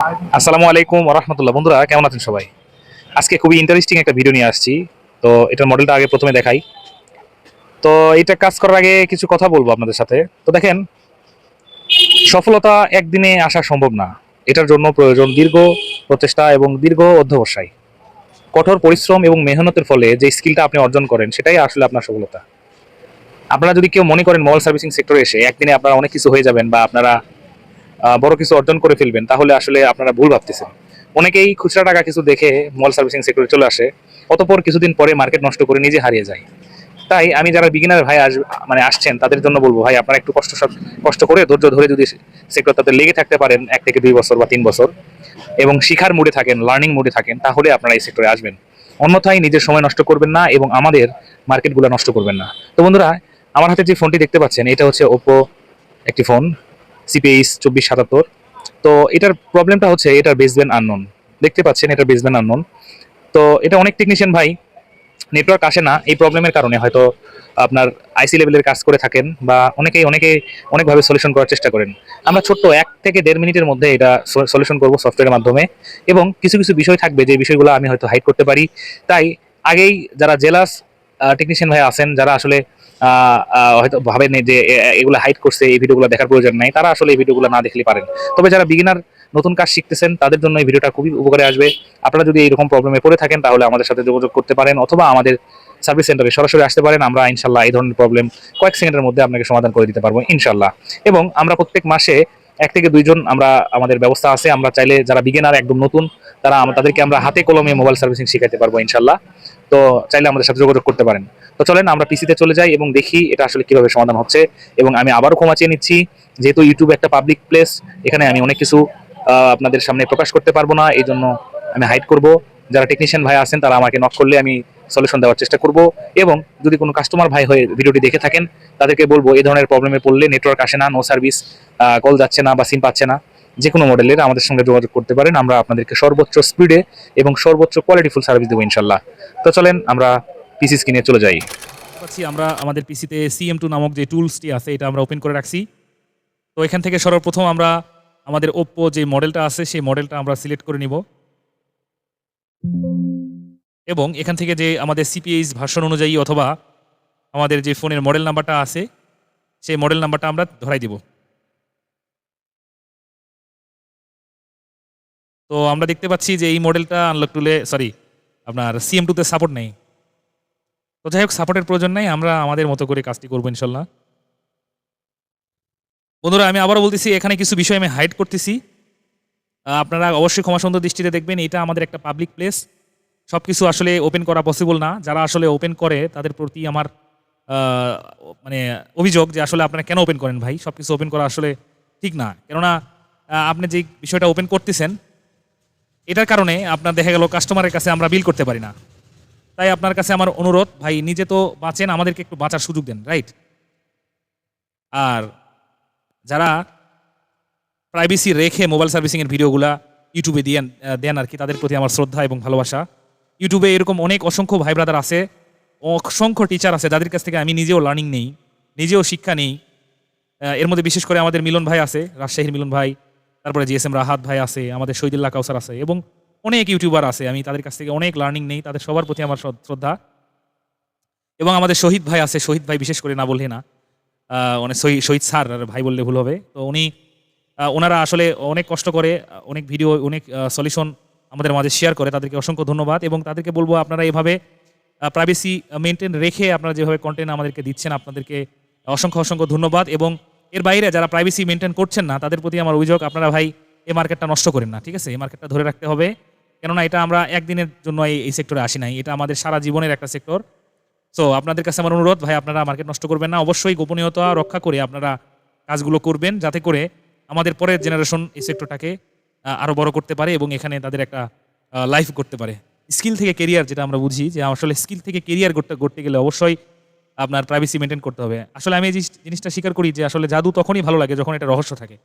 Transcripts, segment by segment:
আসসালামু আলাইকুম রহমতুল্লাহ বন্ধুরা, কেমন আছেন সবাই? আজকে খুবই ইন্টারেস্টিং একটা ভিডিও নিয়ে আসছি। তো এটার মডেলটা আগে প্রথমে দেখাই। তো এটা কাজ করার আগে কিছু কথা বলব আপনাদের সাথে। তো দেখেন, সফলতা একদিনে আসা সম্ভব না। এটার জন্য প্রয়োজন দীর্ঘ প্রচেষ্টা এবং দীর্ঘ অধ্যবসায়। কঠোর পরিশ্রম এবং মেহনতের ফলে যে স্কিলটা আপনি অর্জন করেন, সেটাই আসলে আপনার সফলতা। আপনারা যদি কেউ মনে করেন মোবাইল সার্ভিসিং সেক্টরে এসে, একদিনে আপনারা অনেক কিছু হয়ে যাবেন বা আপনারা বড় কিছু অর্জন করে ফেলবেন, তাহলে আসলে আপনারা ভুল ভাবতেছেন। অনেকেই খুচরা টাকা কিছু দেখে মল সার্ভিসিং সেক্টরে চলে আসে, অতপর কিছুদিন পরে মার্কেট নষ্ট করে নিজে হারিয়ে যায়। তাই আমি যারা বিগিনার ভাই আস মানে আসছেন, তাদের জন্য বলব, ভাই, আপনারা একটু কষ্ট কষ্ট করে ধৈর্য ধরে যদি সেক্টর তাদের লেগে থাকতে পারেন, এক থেকে দুই বছর বা তিন বছর, এবং শিখার মুডে থাকেন লার্নিং মুডে থাকেন, তাহলে আপনারা এই সেক্টরে আসবেন। অন্যথায় নিজের সময় নষ্ট করবেন না এবং আমাদের মার্কেটগুলো নষ্ট করবেন না। তো বন্ধুরা, আমার হাতে যে ফোনটি দেখতে পাচ্ছেন, এটা হচ্ছে ওপো একটি ফোন সিপিএইচ চব্বিশ সাতাত্তর। তো এটার প্রবলেমটা হচ্ছে এটার বেসব্যান্ড আননোন দেখতে পাচ্ছেন এটার বেসব্যান্ড আননোন তো এটা অনেক টেকনিশিয়ান ভাই নেটওয়ার্ক আসে না, এই প্রবলেমের কারণে হয়তো আপনার আইসি লেভেলের কাজ করে থাকেন বা অনেকেই অনেকে অনেকভাবে সলিউশন করার চেষ্টা করেন। আমরা ছোট্ট এক থেকে দেড় মিনিটের মধ্যে এটা সলিউশন করব সফটওয়্যারের মাধ্যমে এবং কিছু কিছু বিষয় থাকবে যে বিষয়গুলো আমি হয়তো হাইড করতে পারি। তাই আগেই যারা জেলাস টেকনিশিয়ান ভাই আছেন, যারা আসলে হয়তো ভাবেন যে এগুলো হাইড করছে, এই ভিডিওগুলো দেখার প্রয়োজন নাই। তারা আসলে এই ভিডিওগুলো না দেখলে পারেন। তবে যারা বিগিনার নতুন কাজ শিখতেছেন, তাদের জন্য এই ভিডিওটা খুবই উপকারে আসবে। আপনারা যদি এইরকম প্রবলেমে পড়ে থাকেন, তাহলে আমাদের সাথে যোগাযোগ করতে পারেন, অথবা আমাদের সার্ভিস সেন্টারে সরাসরি আসতে পারেন। আমরা ইনশাল্লাহ এই ধরনের প্রবলেম কয়েক সেকেন্ডের মধ্যে আপনাকে সমাধান করে দিতে পারব, ইনশাল্লাহ। এবং আমরা প্রত্যেক মাসে এক থেকে দুইজন আমরা, আমাদের ব্যবস্থা আছে। আমরা চাইলে যারা বিগিনার একদম নতুন, তারা তাদেরকে আমরা হাতে কলমে মোবাইল সার্ভিসিং শিখাতে পারব, ইনশাল্লাহ। তো চাইলে আমাদের সাথে যোগাযোগ করতে পারেন। তো চলেন আমরা পিসিতে চলে যাই এবং দেখি এটা আসলে কীভাবে সমাধান হচ্ছে। এবং আমি আবারও ক্ষমা চেয়ে নিচ্ছি, যেহেতু ইউটিউব একটা পাবলিক প্লেস এখানে আমি অনেক কিছু আপনাদের সামনে প্রকাশ করতে পারব না, এই জন্য আমি হাইড করব। যারা টেকনিশিয়ান ভাই আছেন, তারা আমাকে নক করলে আমি সলিউশন দেওয়ার চেষ্টা করব। এবং যদি কোনো কাস্টমার ভাই হয়ে ভিডিওটি দেখে থাকেন, তাদেরকে বলব, এই ধরনের প্রবলেমে পড়লে নেটওয়ার্ক আসে না নো সার্ভিস কল যাচ্ছে না বা সিম পাচ্ছে না। যে কোনো মডেলের আমাদের সঙ্গে যোগাযোগ করতে পারেন, আমরা আপনাদেরকে সর্বোচ্চ স্পিডে এবং সর্বোচ্চ কোয়ালিটিফুল সার্ভিস দেবো ইনশাল্লাহ। তো চলেন আমরা পিসি স্ক্রিনে চলে যাই। পাচ্ছি আমরা আমাদের পিসিতে সিএম টু নামক যে টুলসটি আছে, এটা আমরা ওপেন করে রাখছি। তো এখান থেকে সর্বপ্রথম আমরা আমাদের ওপ্পো যে মডেলটা আছে, সেই মডেলটা আমরা সিলেক্ট করে নিব। এবং এখান থেকে যে আমাদের সিপিএইচ ভার্সন অনুযায়ী অথবা আমাদের যে ফোনের মডেল নাম্বারটা আছে, সেই মডেল নাম্বারটা আমরা ধরাই দিব। তো আমরা দেখতে পাচ্ছি যে এই মডেলটা আনলক টুলে সরি আপনার সিএম টুতে সাপোর্ট নেই। তো যাই হোক সাপোর্টের প্রয়োজন নাই, আমরা আমাদের মতো করে কাজটি করব ইনশাল্লাহ। বন্ধুরা, আমি আবারও বলতেছি, এখানে কিছু বিষয় আমি হাইড করতেছি। আপনারা অবশ্যই ক্ষমা সুন্দর দৃষ্টিতে দেখবেন, এটা আমাদের একটা পাবলিক প্লেস সব কিছু আসলে ওপেন করা পসিবল না। যারা আসলে ওপেন করে, তাদের প্রতি আমার মানে অভিযোগ যে আসলে আপনারা কেন ওপেন করেন ভাই? সব কিছু ওপেন করা আসলে ঠিক না। কেননা আপনি যে বিষয়টা ওপেন করতেছেন, এটার কারণে আপনার দেখা গেল কাস্টমারের কাছে আমরা বিল করতে পারি না। তাই আপনার কাছে আমার অনুরোধ, ভাই, নিজে তো বাঁচেন, আমাদেরকে একটু বাঁচার সুযোগ দেন রাইট আর যারা প্রাইভেসি রেখে মোবাইল সার্ভিসিংয়ের ভিডিওগুলা ইউটিউবে দিয়ে দেন আর কি, তাদের প্রতি আমার শ্রদ্ধা এবং ভালোবাসা। ইউটিউবে এরকম অনেক অসংখ্য ভাই ব্রাদার আছে, অসংখ্য টিচার আছে, যাদের কাছ থেকে আমি নিজেও লার্নিং নেই, নিজেও শিক্ষা নেই। এর মধ্যে বিশেষ করে আমাদের মিলন ভাই আছে, রাজশাহীর মিলন ভাই, তারপরে জিএসএম রাহাত ভাই আছে, আমাদের শহীদুল্লাহ কাউসার আছে এবং অনেক ইউটিউবার আছে, আমি তাদের কাছ থেকে অনেক লার্নিং নেই, তাদের সবার প্রতি আমার শ্রদ্ধা এবং আমাদের শহীদ ভাই আছে, শহীদ ভাই বিশেষ করে না বললে না। অনেক শহীদ স্যার ভাই বললে ভুল হবে। তো উনি ওনারা আসলে অনেক কষ্ট করে, অনেক ভিডিও অনেক সলিউশন আমাদের মাঝে শেয়ার করে, তাদেরকে অসংখ্য ধন্যবাদ। এবং তাদেরকে বলব, আপনারা এভাবে প্রাইভেসি মেনটেন রেখে আপনারা যেভাবে কন্টেন্ট আমাদেরকে দিচ্ছেন, আপনাদেরকে অসংখ্য অসংখ্য ধন্যবাদ। এবং এর বাইরে যারা প্রাইভেসি মেনটেন করছেন না, তাদের প্রতি আমার অভিযোগ, আপনারা ভাই, এই মার্কেটটা নষ্ট করেন না, ঠিক আছে? এই মার্কেটটা ধরে রাখতে হবে। কেননা এটা আমরা একদিনের জন্য এই- সেক্টরে আসি নাই। এটা আমাদের সারা জীবনের একটা সেক্টর সো আপনাদের কাছে আমার অনুরোধ, ভাই, আপনারা মার্কেট নষ্ট করবেন না। অবশ্যই গোপনীয়তা রক্ষা করে আপনারা কাজগুলো করবেন, যাতে করে আমাদের পরের জেনারেশন এই সেক্টরটাকে আরও বড় করতে পারে এবং এখানে তাদের একটা লাইফ করতে পারে। স্কিল থেকে কেরিয়ার যেটা আমরা বুঝি, যে আসলে স্কিল থেকে কেরিয়ার করতে করতে গেলে অবশ্যই আপনার প্রাইভেসি মেনটেন করতে হবে। আসলে আমি এই জিনিসটা স্বীকার করি যে আসলে জাদু তখনই ভালো লাগে যখন এটা রহস্য থাকে।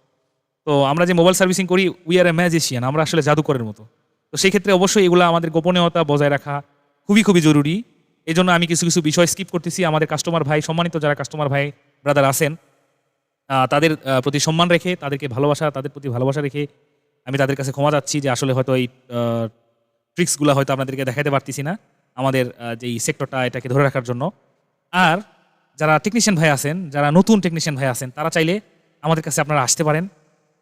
তো আমরা যে মোবাইল সার্ভিসিং করি উই আর এ ম্যাজিশিয়ান আমরা আসলে জাদুকরের মতো। তো সেই ক্ষেত্রে অবশ্যই এগুলো আমাদের গোপনীয়তা বজায় রাখা খুবই খুবই জরুরি। এই জন্য আমি কিছু কিছু বিষয় স্কিপ করতেছি। আমাদের কাস্টমার ভাই সম্মানিত যারা কাস্টমার ভাই ব্রাদার আছেন তাদের প্রতি সম্মান রেখে তাদেরকে ভালোবাসা তাদের প্রতি ভালোবাসা রেখে আমি তাদের কাছে ক্ষমা যাচ্ছি যে আসলে হয়তো এই ট্রিক্সগুলো হয়তো আপনাদেরকে দেখাতে পারতেছি না আমাদের আহ, যে এই সেক্টরটা এটাকে ধরে রাখার জন্য। আর যারা টেকনিশিয়ান ভাই আছেন যারা নতুন টেকনিশিয়ান ভাই আছেন তারা চাইলে আমাদের কাছে আপনারা আসতে পারেন।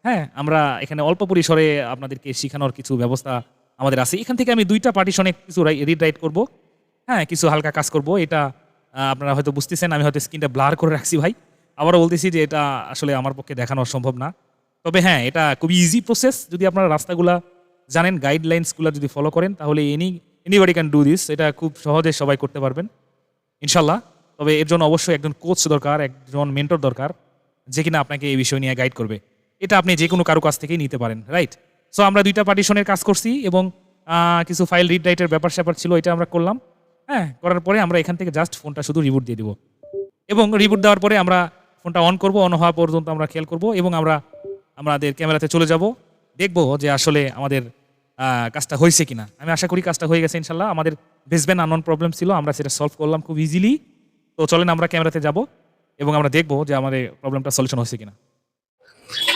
হ্যাঁ আমরা এখানে অল্প পরিসরে আপনাদেরকে শেখানোর কিছু ব্যবস্থা আমাদের আছে। এখান থেকে আমি দুইটা পার্টিশনে কিছু এডিট রাইট করব। হ্যাঁ কিছু হালকা কাজ করব। এটা আপনারা হয়তো বুঝতেছেন, আমি হয়তো স্ক্রিনটা ব্লার করে রাখছি ভাই। আবারও বলতেছি যে এটা আসলে আমার পক্ষে দেখানো সম্ভব না। তবে হ্যাঁ এটা খুবই ইজি প্রসেস যদি আপনারা রাস্তাগুলা জানেন গাইডলাইন্সগুলো যদি ফলো করেন, তাহলে any anybody can do this এটা খুব সহজে সবাই করতে পারবেন, ইনশাল্লাহ। তবে এর জন্য অবশ্যই একজন কোচ দরকার, একজন মেন্টর দরকার, যে কিনা আপনাকে এই বিষয় নিয়ে গাইড করবে। এটা আপনি যে কোনো কারও কাছ থেকেই নিতে পারেন রাইট সো আমরা দুইটা পার্টিশনের কাজ করছি এবং কিছু ফাইল রিড রাইটের ব্যাপার স্যাপার ছিল, এটা আমরা করলাম। হ্যাঁ করার পরে আমরা এখান থেকে জাস্ট ফোনটা শুধু রিবুট দিয়ে দিব। এবং রিবুট দেওয়ার পরে আমরা ফোনটা অন করব অন হওয়া পর্যন্ত আমরা খেয়াল করব এবং আমরা, আমাদের ক্যামেরাতে চলে যাব। দেখব যে আসলে আমাদের কাজটা হয়েছে কিনা। আমি আশা করি কাজটা হয়ে গেছে ইনশাল্লাহ। আমাদের বেসবেন আনন প্রবলেম ছিল, আমরা সেটা সলভ করলাম খুব ইজিলি তো চলেন আমরা ক্যামেরাতে যাব এবং আমরা দেখব যে আমাদের প্রবলেমটা সলিউশন হয়েছে কিনা।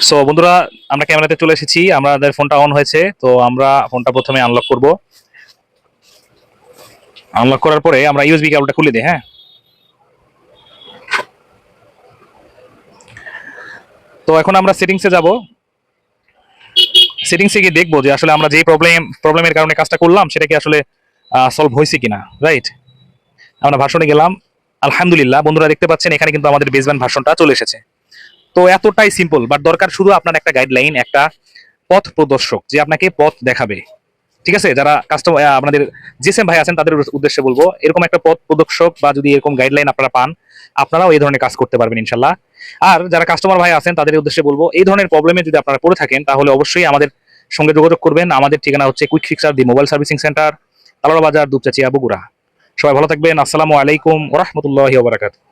সো বন্ধুরা, আমরা ক্যামেরাতে চলে এসেছি। আমাদের ফোনটা অন হয়েছে, তো আমরা ফোনটা প্রথমে আনলক করব। আনলক করার পরে আমরা ইউএসবি কেবলটা খুলে দিই হ্যাঁ? তো এখন আমরা সেটিংসে যাব। সেটিংসে গিয়ে দেখব যে আসলে আমরা যে প্রবলেম প্রবলেমের কারণে কাজটা করলাম, সেটা কি আসলে সলভ হয়েছে কিনা রাইট আমরা ভাষণে গেলাম। আলহামদুলিল্লাহ, বন্ধুরা দেখতে পাচ্ছেন, এখানে কিন্তু আমাদের বেসব্যান্ড ভাষণটা চলে এসেছে। তো এতটাই সিম্পল বাট দরকার শুধু আপনার একটা গাইডলাইন একটা পথ প্রদর্শক যে আপনাকে পথ দেখাবে। ঠিক আছে? যারা কাস্টমার আপনাদের জিএসএম ভাই আছেন, তাদের উদ্দেশ্যে বলব, এরকম একটা পথ প্রদর্শক বা যদি এরকম গাইডলাইন আপনারা পান, আপনারাও এই ধরনের কাজ করতে পারবেন ইনশাল্লাহ আর যারা কাস্টমার ভাই আছেন, তাদের উদ্দেশ্যে বলব, এই ধরনের প্রবলেমে যদি আপনারা পড়ে থাকেন, তাহলে অবশ্যই আমাদের সঙ্গে যোগাযোগ করবেন। আমাদের ঠিকানা হচ্ছে quick fixer the mobile servicing centre Talora Bazar Dupchanchia Bogura সবাই ভালো থাকবেন। আসসালামু আলাইকুম ওরহমতুল্লাহি ওবরাকাতুহ